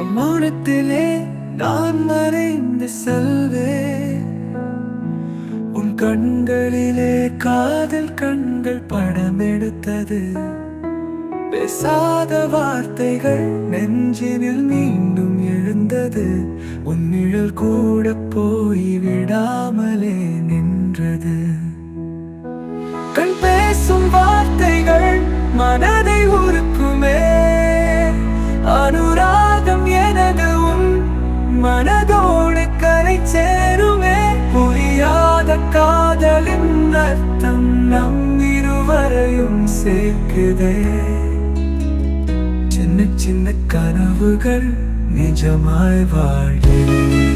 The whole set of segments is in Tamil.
மௌனத்திலே நான் மறைந்து செல்வேன். உன் கண்களிலே காதல் கண்கள் படம் எடுத்தது. பேசாத வார்த்தைகள் நெஞ்சினில் மீண்டும் எழுந்தது. உன் நிழல் கூட போய் விடாமலே நின்றது. கண் பேசும் வார்த்தைகள் மனதை உருக்குமே. அனுரா மனதோடு கரை சேருமே. புரியாத காதலின் அர்த்தம் நம் இருவரையும் சேர்க்குதே. சின்ன சின்ன கனவுகள் நிஜமாய் வாழ்கிறேன்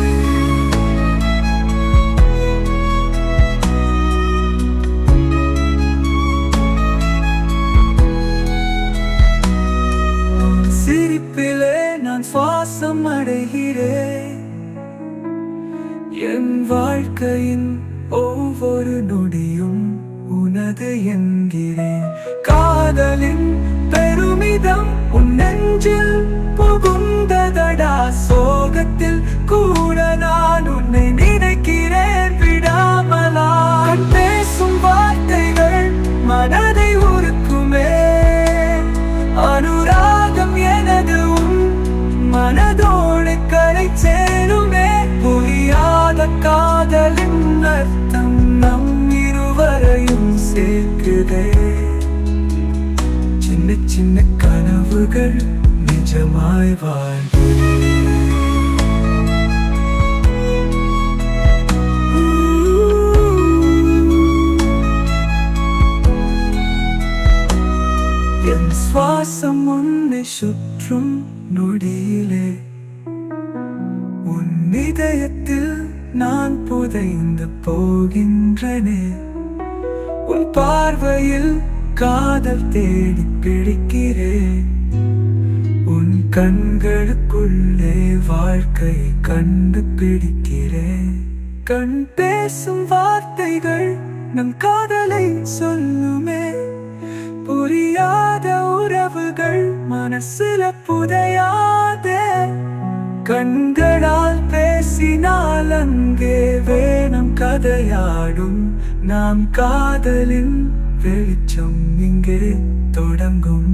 சிரிப்பிலே நான் சுவாசம் அடைகிறேன். என் வாழ்க்கையின் ஒவ்வொரு நொடியும் உனது என்கிறேன். காதலின் பெருமிதம் உன் நெஞ்சில் புகுந்ததடா. சோகத்தில் கூட நான் உன்னை அர்த்தம் நம் இருவரையும் சேர்க்குதே. சின்ன சின்ன கனவுகள் நிஜமாய் வாழ்வு என் சுவாசம் உன்னை சுற்றும் நொடியிலே. உன் இதயத்தில் நான் புதைந்து போகின்றனே. உன் பார்வையில் காதல் தேடி பிடிக்கிறேன் உன் கண்களுக்குள்ளே வாழ்க்கை கண்டுபிடிக்கிறேன் கண் பேசும் வார்த்தைகள் நம் காதலை சொல்லுமே. புரியாத உறவுகள் மனசுல புதையாதே. கண்களால் பேசினால் அங்கே வேணும் கதையாடும். நாம் காதலின் வெளிச்சம் இங்கே தொடங்கும்.